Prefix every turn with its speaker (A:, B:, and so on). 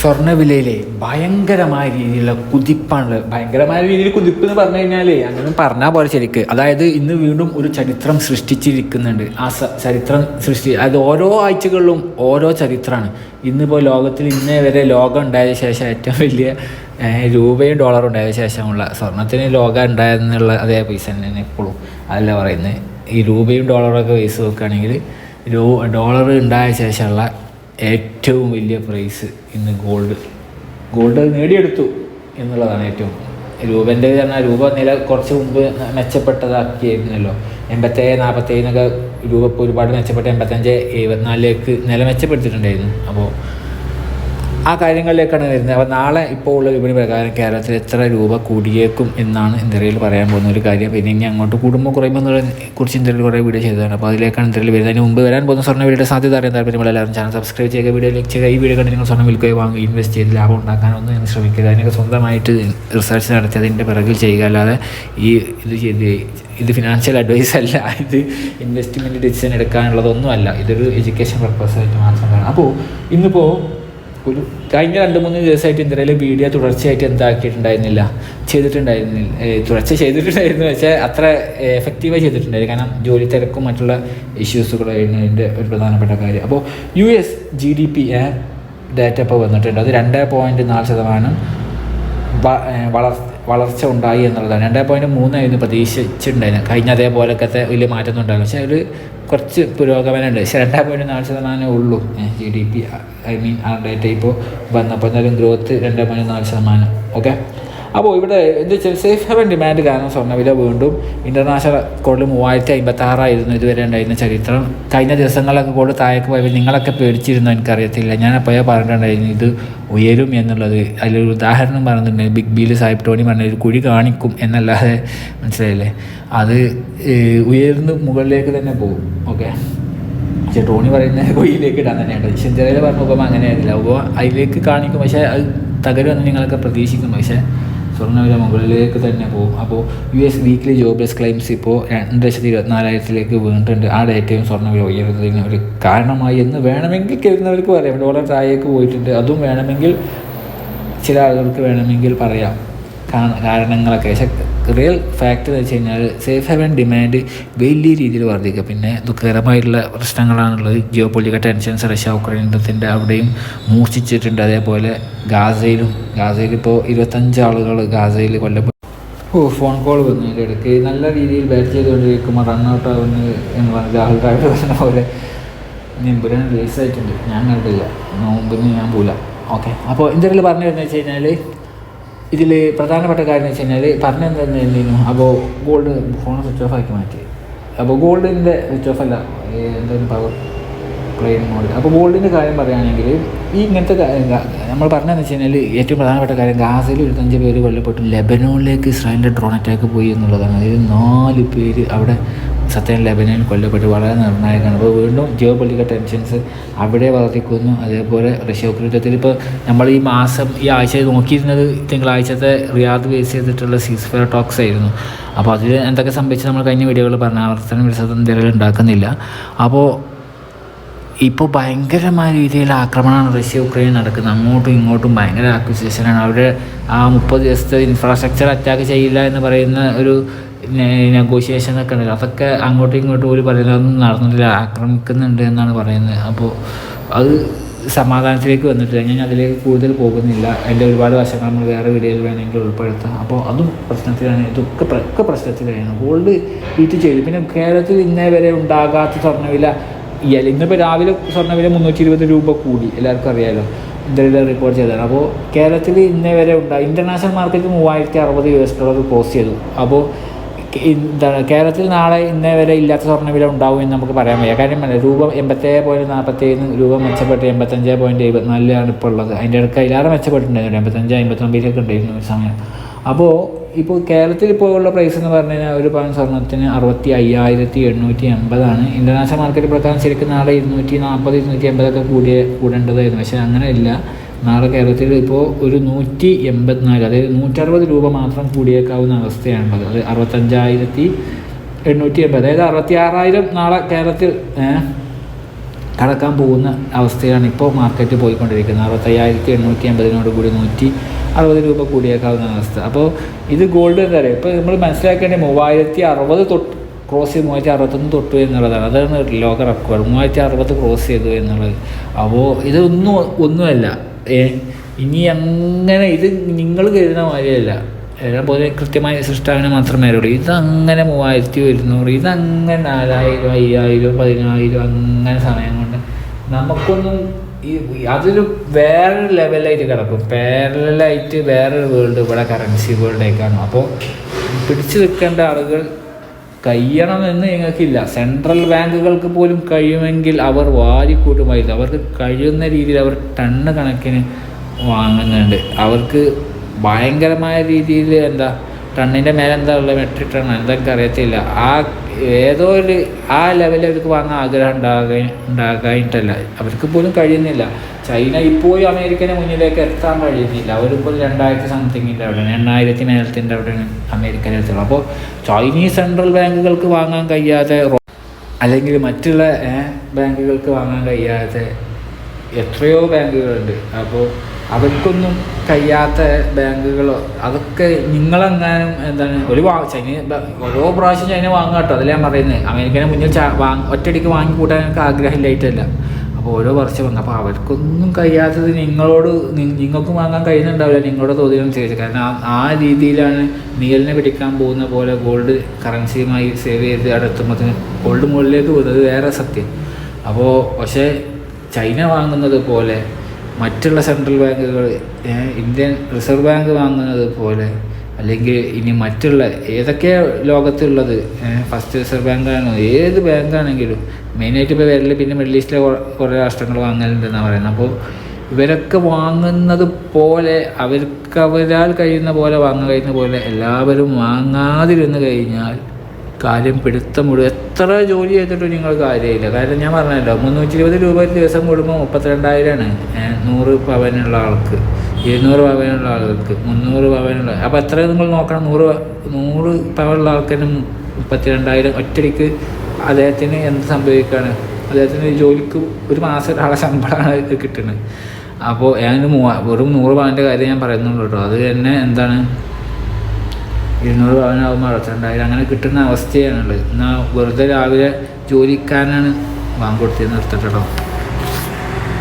A: സ്വർണവിലയിലെ ഭയങ്കരമായ രീതിയിലുള്ള കുതിപ്പാണ് ഭയങ്കരമായ രീതിയിൽ കുതിപ്പ് എന്ന് പറഞ്ഞു കഴിഞ്ഞാൽ അങ്ങനെ പറഞ്ഞാൽ പോലെ ശരിക്ക്. അതായത് ഇന്ന് വീണ്ടും ഒരു ചരിത്രം സൃഷ്ടിച്ചിരിക്കുന്നുണ്ട്. ആ ചരിത്രം സൃഷ്ടി അത് ഓരോ ആഴ്ചകളിലും ഓരോ ചരിത്രമാണ് ഇന്നിപ്പോൾ ലോകത്തിൽ ഇന്നേ വരെ ലോകം ഉണ്ടായ ശേഷം ഏറ്റവും വലിയ രൂപയും ഡോളറും ഉണ്ടായ ശേഷമുള്ള സ്വർണത്തിന് ലോകം ഉണ്ടായെന്നുള്ള അതേ പൈസ തന്നെയാണ് എപ്പോഴും അതല്ല പറയുന്നത്? ഈ രൂപയും ഡോളറൊക്കെ പൈസ നോക്കുകയാണെങ്കിൽ ഡോളർ ഉണ്ടായ ശേഷമുള്ള ഏറ്റവും വലിയ പ്രൈസ് ഇന്ന് ഗോൾഡ് ഗോൾഡ് നേടിയെടുത്തു എന്നുള്ളതാണ് ഏറ്റവും രൂപന്റെ പറഞ്ഞാൽ രൂപ നില കുറച്ച് മുമ്പ് മെച്ചപ്പെട്ടതാക്കിയിരുന്നല്ലോ. എൺപത്തേഴ് നാൽപ്പത്തേഴിനൊക്കെ രൂപ ഇപ്പോൾ ഒരുപാട് മെച്ചപ്പെട്ട് എൺപത്തഞ്ച് എഴുപത്തിനാലിലേക്ക് നില മെച്ചപ്പെടുത്തിയിട്ടുണ്ടായിരുന്നു. അപ്പോൾ ആ കാര്യങ്ങളിലേക്കാണ് വരുന്നത്. അപ്പോൾ നാളെ ഇപ്പോൾ ഉള്ള വിപണി പ്രകാരം കേരളത്തിൽ എത്ര രൂപ കൂടിയേക്കും എന്നാണ് ഇന്ത്യയിൽ പറയാൻ പോകുന്ന ഒരു കാര്യം. പിന്നെ ഇനി അങ്ങോട്ട് കൂടുമ്പോൾ കുറയുമ്പോൾ കുറിച്ച് ഇന്ത്യയിൽ കുറേ വീഡിയോ ചെയ്തതാണ്. അപ്പോൾ അതിലേക്കാണ് ഇന്ത്യയിൽ വരുന്നത്. അതിന് മുമ്പ് വരാൻ പോകുന്ന സ്വർണ വീഡിയോ സാധ്യത അറിയാൻ താല്പര്യമുള്ള എല്ലാവരും ചാനൽ സബ്സ്ക്രൈബ് ചെയ്യുക വീഡിയോ ലൈക്ക് ചെയ്യുക. ഈ വീഡിയോ കണ്ട് നിങ്ങൾ സ്വർണം വിൽക്കുകയോ വാങ്ങുക ഇൻവെസ്റ്റ് ചെയ്ത് ലാഭം ഉണ്ടാക്കാനൊന്നും ഞാൻ ശ്രമിക്കുക അതിനൊക്കെ സ്വന്തമായിട്ട് റിസർച്ച് നടത്തി അതിന്റെ പിറകിൽ ചെയ്യുക. അല്ലാതെ ഈ ഇത് ചെയ്ത് ഇത് ഫിനാൻഷ്യൽ അഡ്വൈസ് അല്ല. ഇത് ഇൻവെസ്റ്റ്മെന്റ് ഡിസിഷൻ എടുക്കാനുള്ളതൊന്നുമല്ല ഇതൊരു എഡ്യൂക്കേഷൻ പർപ്പസ് ആയിട്ട് മാത്രമാണ് അപ്പോൾ ഇന്നിപ്പോൾ ഒരു കഴിഞ്ഞ രണ്ട് മൂന്ന് ദിവസമായിട്ട് ഇന്ത്യയിലെ വീഡിയോ തുടർച്ചയായിട്ട് എന്താക്കിയിട്ടുണ്ടായിരുന്നില്ല. ചെയ്തിട്ടുണ്ടായിരുന്നില്ല. തുടർച്ച ചെയ്തിട്ടുണ്ടായിരുന്നു. പക്ഷേ അത്ര എഫക്റ്റീവായി ചെയ്തിട്ടുണ്ടായിരുന്നു കാരണം ജോലി തിരക്കും മറ്റുള്ള ഇഷ്യൂസുകളായിരുന്നു ഇതിന്റെ ഒരു പ്രധാനപ്പെട്ട കാര്യം. അപ്പോൾ U S G D P data ഇപ്പോൾ വന്നിട്ടുണ്ട്. അത് രണ്ട് പോയിന്റ് നാല് ശതമാനം വളർ വളർച്ച ഉണ്ടായി എന്നുള്ളതാണ്. രണ്ടേ പോയിന്റ് മൂന്നായിരുന്നു പ്രതീക്ഷിച്ചിട്ടുണ്ടായിരുന്നു കഴിഞ്ഞ അതേപോലൊക്കത്തെ വലിയ മാറ്റമൊന്നും ഉണ്ടായിരുന്നു പക്ഷേ ഒരു കുറച്ച് പുരോഗമനമുണ്ട്. പക്ഷേ രണ്ടേ പോയിന്റ് നാല് ശതമാനമേ ഉള്ളൂ G D P I mean ആ ഡേറ്റ ഇപ്പോൾ വന്നപ്പോൾ. എന്തായാലും ഗ്രോത്ത് രണ്ടേ പോയിന്റ് നാല് ശതമാനം. ഓക്കെ അപ്പോൾ ഇവിടെ എന്താ വെച്ചാൽ സേഫ് ഹെവൻ ഡിമാൻഡ് കാരണം സ്വർണവില വീണ്ടും ഇന്റർനാഷണൽ കോഡിൽ മൂവായിരത്തി അമ്പത്തി ആറായിരുന്നു ഇതുവരെ ഉണ്ടായിരുന്ന ചരിത്രം. കഴിഞ്ഞ ദിവസങ്ങളൊക്കെ കോഡ് താഴേക്ക് പോയപ്പോൾ നിങ്ങളൊക്കെ പേടിച്ചിരുന്നു എനിക്കറിയത്തില്ല. ഞാൻ അപ്പോഴേ പറഞ്ഞിട്ടുണ്ടായിരുന്നു ഇത് ഉയരും എന്നുള്ളത്. അതിലൊരു ഉദാഹരണം പറഞ്ഞിട്ടുണ്ട് ബിഗ് ബിയിൽ സാഹിബ് ടോണി പറഞ്ഞ ഒരു കുഴി കാണിക്കും എന്നല്ലാതെ മനസ്സിലായില്ലേ? അത് ഉയർന്ന് മുകളിലേക്ക് തന്നെ പോകും. ഓക്കെ? പക്ഷേ ടോണി പറയുന്ന കുഴിയിലേക്ക് ഇടാൻ തന്നെയാണ്. ചിന്തയിൽ പറഞ്ഞപ്പോൾ അങ്ങനെയായിരുന്നില്ല. അപ്പോൾ അതിലേക്ക് കാണിക്കും. പക്ഷേ അത് തകരുമെന്ന് നിങ്ങളൊക്കെ പ്രതീക്ഷിക്കും പക്ഷേ സ്വർണവില മുകളിലേക്ക് തന്നെ പോകും. അപ്പോൾ U S weekly jobless claims ഇപ്പോൾ രണ്ട് ലക്ഷത്തി ഇരുപത്തിനാലായിരത്തിലേക്ക് വീണിട്ടുണ്ട്. ആ ഡേറ്റയും സ്വർണവില ഉയരുന്നതിന് ഒരു കാരണമായി എന്ന് വേണമെങ്കിൽ കരുതുന്നവർക്ക് പറയാം. ഡോളർ താഴേക്ക് പോയിട്ടുണ്ട്. അതും വേണമെങ്കിൽ ചില ആളുകൾക്ക് വേണമെങ്കിൽ പറയാം. കാരണങ്ങളൊക്കെ. പക്ഷേ റിയൽ ഫാക്ട് എന്ന് വെച്ച് കഴിഞ്ഞാൽ സേഫ് ഹെവൻ ഡിമാൻഡ് വലിയ രീതിയിൽ വർദ്ധിക്കുക. പിന്നെ ദുഃഖകരമായിട്ടുള്ള പ്രശ്നങ്ങളാണുള്ളത്. Geopolitical tensions Russia Ukraine യുദ്ധത്തിന്റെ അവിടെയും മൂർച്ഛിച്ചിട്ടുണ്ട്. അതേപോലെ ഗാസയിലും ഗാസയിൽ ഇപ്പോൾ ഇരുപത്തഞ്ച് ആളുകൾ ഗാസയിൽ കൊല്ലപ്പെട്ടു. ഓ ഫോൺ കോൾ വന്നു അതിന്റെ ഇടയ്ക്ക് നല്ല രീതിയിൽ ബാറ്റ് ചെയ്തുകൊണ്ടിരിക്കുമ്പോൾ റണ്ണൗട്ട് ആവുന്നു എന്ന് പറഞ്ഞ രാഹുൽ ദ്രാവിഡ് പറഞ്ഞ പോലെ നിമ്പുരാൻ റിലീസ് ആയിട്ടുണ്ട്. ഞാൻ കണ്ടില്ല. നോമ്പിന് ഞാൻ പോല ഓക്കെ അപ്പോൾ എന്തെങ്കിലും പറഞ്ഞു വരുന്നത് വെച്ച് കഴിഞ്ഞാൽ ഇതിൽ പ്രധാനപ്പെട്ട കാര്യം എന്ന് വെച്ച് കഴിഞ്ഞാൽ പറഞ്ഞു തന്നെ എന്തെങ്കിലും അപ്പോൾ ഗോൾഡ് ഫോൺ സ്വിച്ച് ഓഫ് ആക്കി മാറ്റി. അപ്പോൾ ഗോൾഡിന്റെ സ്വിച്ച് ഓഫ് അല്ല എന്തായാലും പവർ പ്ലെയിൻ മോഡ് അപ്പോൾ ഗോൾഡിന്റെ കാര്യം പറയുകയാണെങ്കിൽ ഈ ഇങ്ങനത്തെ നമ്മൾ പറഞ്ഞതെന്ന് വെച്ച് കഴിഞ്ഞാൽ ഏറ്റവും പ്രധാനപ്പെട്ട കാര്യം ഗാസയിൽ ഇരുപത്തഞ്ച് പേര് കൊല്ലപ്പെട്ടു ലെബനോണിലേക്ക് ഇസ്രായേലിന്റെ ഡ്രോൺ അറ്റാക്ക് പോയി എന്നുള്ളതാണ്. അതായത് നാല് പേര് അവിടെ സത്യം ലബനിൽ കൊല്ലപ്പെട്ട് വളരെ നിർണായകമാണ്. അപ്പോൾ വീണ്ടും ജിയോ പൊളിക്കൽ ടെൻഷൻസ് അവിടെ വർദ്ധിക്കുന്നു അതേപോലെ റഷ്യ യുദ്ധത്തിൽ ഇപ്പോൾ നമ്മൾ ഈ മാസം ഈ ആഴ്ച നോക്കിയിരുന്നത് തിങ്കളാഴ്ചത്തെ റിയാദ് ബേസ് ചെയ്തിട്ടുള്ള സീസ് ഫയർ ടോക്സ് ആയിരുന്നു. അപ്പോൾ അതിൽ എന്തൊക്കെ സംഭവിച്ചു നമ്മൾ കഴിഞ്ഞ വീഡിയോകൾ പറഞ്ഞ ആവർത്തനം തിരകൾ ഉണ്ടാക്കുന്നില്ല. അപ്പോൾ ഇപ്പോൾ ഭയങ്കരമായ രീതിയിൽ ആക്രമണമാണ് റഷ്യ ഉക്രൈൻ നടക്കുന്നത്. അങ്ങോട്ടും ഇങ്ങോട്ടും ഭയങ്കര ആക്വിസിഷനാണ് അവിടെ ആ മുപ്പത് ദിവസത്തെ ഇൻഫ്രാസ്ട്രക്ചർ അറ്റാക്ക് ചെയ്യില്ല എന്ന് പറയുന്ന ഒരു നെഗോഷിയേഷൻ ഒക്കെ ഉണ്ടല്ലോ അതൊക്കെ അങ്ങോട്ടും ഇങ്ങോട്ടും ഒരു പറയുന്നതൊന്നും നടന്നിട്ടില്ല. ആക്രമിക്കുന്നുണ്ട് എന്നാണ് പറയുന്നത്. അപ്പോൾ അത് സമാധാനത്തിലേക്ക് വന്നിട്ടില്ല. ഞാൻ അതിലേക്ക് കൂടുതൽ പോകുന്നില്ല. അതിന്റെ ഒരുപാട് വശങ്ങൾ നമ്മൾ വേറെ വീഡിയോയിൽ വേണമെങ്കിൽ ഉൾപ്പെടുത്താം. അപ്പോൾ അതും പ്രശ്നത്തിലാണ്. ഇതൊക്കെ ഒക്കെ പ്രശ്നത്തിലാണ്. ഗോൾഡ് ഹീറ്റ് ചെയ്തു. പിന്നെ കേരളത്തിൽ ഇന്നേ വരെ ഉണ്ടാകാത്ത സ്വർണവില ഇന്നിപ്പോൾ രാവിലെ സ്വർണവില മുന്നൂറ്റി ഇരുപത് രൂപ കൂടി. എല്ലാവർക്കും അറിയാലോ. ഇന്ത്യയിൽ റിപ്പോർട്ട് ചെയ്തതാണ്. അപ്പോൾ കേരളത്തിൽ ഇന്നേ വരെ ഉണ്ടായി ഇന്റർനാഷണൽ മാർക്കറ്റ് മൂവായിരത്തി അറുപത് യു എസ് ഡോളർ ക്ലോസ് ചെയ്തു. അപ്പോൾ എന്താണ് കേരളത്തിൽ നാളെ ഇന്നേ വരെ ഇല്ലാത്ത സ്വർണവില ഉണ്ടാവും എന്ന് നമുക്ക് പറയാൻ വയ്യ. കാര്യം രൂപ എൺപത്തേഴ് പോയിന്റ് നാൽപ്പത്തേഴ് രൂപ മെച്ചപ്പെട്ട് എൺപത്തഞ്ച് പോയിന്റ് എഴുപത്തിനാലിലാണ് ഇപ്പോൾ ഉള്ളത്. അതിന്റെ ഇടയ്ക്ക് അതിലേറെ മെച്ചപ്പെട്ടിട്ടുണ്ടായിരുന്നു. എൺപത്തഞ്ച് അമ്പത്തൊമ്പതിലൊക്കെ ഉണ്ടായിരുന്നു ഒരു സമയം. അപ്പോൾ ഇപ്പോൾ കേരളത്തിൽ ഇപ്പോൾ ഉള്ള പ്രൈസ് എന്ന് പറഞ്ഞു കഴിഞ്ഞാൽ ഒരു പവൻ സ്വർണത്തിന് അറുപത്തി അയ്യായിരത്തി എണ്ണൂറ്റി എൺപതാണ്. ഇന്റർനാഷണൽ മാർക്കറ്റ് പ്രകാരം ശരിക്കും നാളെ ഇരുന്നൂറ്റി നാൽപ്പത് ഇരുന്നൂറ്റി എൺപതൊക്കെ കൂടിയ കൂടേണ്ടതായിരുന്നു. പക്ഷേ അങ്ങനെ ഇല്ല. നാളെ കേരളത്തിൽ ഇപ്പോൾ ഒരു നൂറ്റി എൺപത്തിനാല് അതായത് നൂറ്ററുപത് രൂപ മാത്രം കൂടിയേക്കാവുന്ന അവസ്ഥയാണുള്ളത്. അത് അറുപത്തഞ്ചായിരത്തി എണ്ണൂറ്റി എൺപത്. അതായത് അറുപത്തി ആറായിരം നാളെ കേരളത്തിൽ കടക്കാൻ പോകുന്ന അവസ്ഥയാണ് ഇപ്പോൾ മാർക്കറ്റ് പോയിക്കൊണ്ടിരിക്കുന്നത്. അറുപത്തയ്യായിരത്തി എണ്ണൂറ്റി അമ്പതിനോട് കൂടി നൂറ്റി അറുപത് രൂപ കൂടിയേക്കാവുന്ന അവസ്ഥ. അപ്പോൾ ഇത് ഗോൾഡ് എന്താ പറയുക? ഇപ്പോൾ നമ്മൾ മനസ്സിലാക്കേണ്ടത് മൂവായിരത്തി അറുപത് തൊട്ട് ക്രോസ് ചെയ്ത് മൂവായിരത്തി അറുപത്തൊന്ന് തൊട്ടു എന്നുള്ളതാണ്. അതാണ് ലോക റെക്കോർഡ്. മൂവായിരത്തി അറുപത് ക്രോസ് ചെയ്തു എന്നുള്ളത്. അപ്പോൾ ഇതൊന്നും ഒന്നുമല്ല. ഇനി അങ്ങനെ ഇത് നിങ്ങൾ കരുതുന്ന മാതിരിയല്ല. എല്ലാം പോലെ കൃത്യമായ സൃഷ്ടാവിനെ മാത്രമേ അറിയുള്ളൂ. ഇതങ്ങനെ മൂവായിരത്തി ഒരുന്നൂറ് ഇതങ്ങനെ നാലായിരം അയ്യായിരം പതിനായിരം അങ്ങനെ സമയം കൊണ്ട് നമുക്കൊന്നും ഈ അതൊരു വേറൊരു ലെവലായിട്ട് കിടക്കും. പാരലായിട്ട് വേറൊരു വേൾഡ് ഇവിടെ കറൻസി വേൾഡേക്കാണ് അപ്പോൾ പിടിച്ചു നിൽക്കേണ്ട ആളുകൾ കഴിയണമെന്ന് ഞങ്ങൾക്കില്ല. സെൻട്രൽ ബാങ്കുകൾക്ക് പോലും കഴിയുമെങ്കിൽ അവർ വാരിക്കൂട്ടുമായിരുന്നു. അവർക്ക് കഴിയുന്ന രീതിയിൽ അവർ ടണ്ണ് കണക്കിന് വാങ്ങുന്നുണ്ട്. അവർക്ക് ഭയങ്കരമായ രീതിയിൽ എന്താ ടണ്ണിന്റെ മേലെ എന്താ ഉള്ളത് മെട്രിക് ടൺ? എന്തൊക്കെ അറിയത്തില്ല. ആ ഏതോ ഒരു ആ ലെവലിൽ അവർക്ക് വാങ്ങാൻ ആഗ്രഹം ഉണ്ടാകാൻ ഉണ്ടാകായിട്ടല്ല അവർക്ക് പോലും കഴിയുന്നില്ല. ചൈന ഇപ്പോഴും അമേരിക്കനെ മുന്നിലേക്ക് എത്താൻ കഴിയുന്നില്ല. അവരിപ്പോൾ രണ്ടായിരത്തി സംതിങ്ങിന്റെ അവിടെയാണ്. എണ്ണായിരത്തി നേരത്തിന്റെ അവിടെയാണ് അമേരിക്കനെ എത്തുള്ളൂ അപ്പോൾ ചൈനീസ് സെൻട്രൽ ബാങ്കുകൾക്ക് വാങ്ങാൻ കഴിയാതെ അല്ലെങ്കിൽ മറ്റുള്ള ബാങ്കുകൾക്ക് വാങ്ങാൻ കഴിയാതെ എത്രയോ ബാങ്കുകളുണ്ട്. അപ്പോൾ അവർക്കൊന്നും കഴിയാത്ത ബാങ്കുകളോ അതൊക്കെ നിങ്ങളെങ്ങാനും എന്താണ് ഒരു വാ ചൈന ഓരോ പ്രാവശ്യം ചൈന വാങ്ങുക കേട്ടോ അതല്ല ഞാൻ പറയുന്നത് അമേരിക്കനെ മുന്നിൽ വാങ്ങി ഒറ്റയടിക്ക് വാങ്ങി കൂട്ടാൻ എനിക്ക് ആഗ്രഹമില്ലായിട്ടല്ല അപ്പോൾ ഓരോ വർഷം വന്നു അപ്പോൾ അവർക്കൊന്നും കഴിയാത്തത് നിങ്ങളോട് നിങ്ങൾക്ക് വാങ്ങാൻ കഴിയുന്നുണ്ടാവില്ല നിങ്ങളുടെ തോതിനനുസരിച്ച് കാരണം ആ രീതിയിലാണ് നീലിനെ പിടിക്കാൻ പോകുന്ന പോലെ ഗോൾഡ് കറൻസിയുമായി സേവ് ചെയ്ത് അടുത്തുമ്പോൾ ഗോൾഡ് മുകളിലേക്ക് പോകുന്നത് വേറെ സത്യം. അപ്പോൾ പക്ഷേ ചൈന വാങ്ങുന്നത് പോലെ മറ്റുള്ള സെൻട്രൽ ബാങ്കുകൾ ഇന്ത്യൻ റിസർവ് ബാങ്ക് വാങ്ങുന്നത് പോലെ അല്ലെങ്കിൽ ഇനി മറ്റുള്ള ഏതൊക്കെ ലോകത്തുള്ളത് ഫസ്റ്റ് റിസർവ് ബാങ്കാണോ ഏത് ബാങ്കാണെങ്കിലും മെയിനായിട്ട് ഇപ്പോൾ വരൽ പിന്നെ മിഡിൽ ഈസ്റ്റിലെ കുറേ രാഷ്ട്രങ്ങൾ വാങ്ങലുണ്ടെന്നാണ് പറയുന്നത് അപ്പോൾ ഇവരൊക്കെ വാങ്ങുന്നത് പോലെ അവർക്ക് അവരാൽ കഴിയുന്ന പോലെ വാങ്ങാൻ കഴിയുന്ന പോലെ എല്ലാവരും വാങ്ങാതിരുന്ന് കഴിഞ്ഞാൽ കാര്യം പിടുത്തം മുഴുവൻ എത്ര ജോലി ചെയ്തിട്ടും നിങ്ങൾ കാര്യമില്ല. കാരണം ഞാൻ പറഞ്ഞല്ലോ മുന്നൂറ്റി ഇരുപത് രൂപ ദിവസം കൂടുമ്പോൾ മുപ്പത്തിരണ്ടായിരമാണ് നൂറ് പവനുള്ള ആൾക്ക് ഇരുന്നൂറ് പവനുള്ള ആൾക്ക് മുന്നൂറ് പവനുള്ള അപ്പോൾ എത്ര നിങ്ങൾ നോക്കണം? നൂറ് നൂറ് പവനുള്ള ആൾക്കാരും മുപ്പത്തിരണ്ടായിരം ഒറ്റയ്ക്ക് അദ്ദേഹത്തിന് എന്ത് സംഭവിക്കുകയാണ് അദ്ദേഹത്തിന് ജോലിക്ക് ഒരു മാസം ഒരാളെ ശമ്പളമാണ് കിട്ടുന്നത്. അപ്പോൾ ഞാൻ മൂവാ വെറും നൂറ് പവന്റെ കാര്യം ഞാൻ പറയുന്നുള്ളൂ കേട്ടോ. അത് തന്നെ എന്താണ്? ഇരുന്നൂറ് പവനാകുമ്പോൾ അറുപത്തിരണ്ടായിരം അങ്ങനെ കിട്ടുന്ന അവസ്ഥയാണുള്ളത് എന്നാൽ വെറുതെ രാവിലെ ജോലിക്കാരനാണ് വാങ്ങി കൊടുത്തത്